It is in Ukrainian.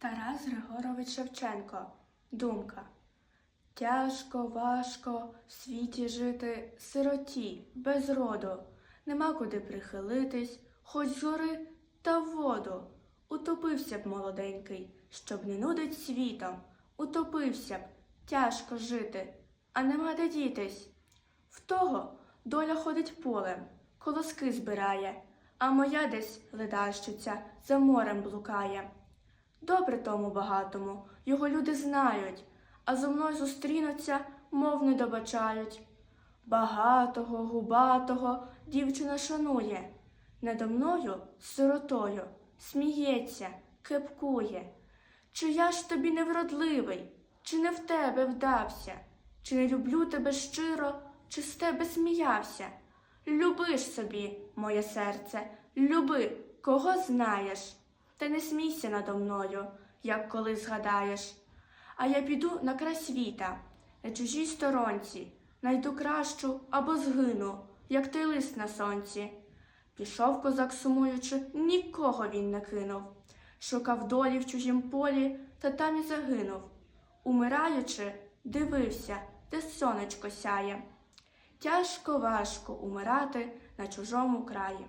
Тарас Григорович Шевченко. Думка. Тяжко, важко в світі жити сироті, без роду. Нема куди прихилитись, хоч з гори та воду. Утопився б молоденький, щоб не нудить світом. Утопився б, тяжко жити, а нема де дітись. В того доля ходить полем, колоски збирає, а моя десь ледащиця за морем блукає. Добре тому багатому, його люди знають, а зо мною зустрінуться, мов не добачають. Багатого, губатого дівчина шанує, надо мною, сиротою, сміється, кепкує. Чи я ж тобі невродливий, чи не в тебе вдався, чи не люблю тебе щиро, чи з тебе сміявся? Люби ж собі, моє серце, люби, кого знаєш, та не смійся надо мною, як коли згадаєш. А я піду на край світа, на чужій сторонці, найду кращу або згину, як той лист на сонці. Пішов козак сумуючи, нікого він не кинув. Шукав долі в чужім полі, та там і загинув. Умираючи, дивився, де сонечко сяє. Тяжко важко умирати на чужому краї.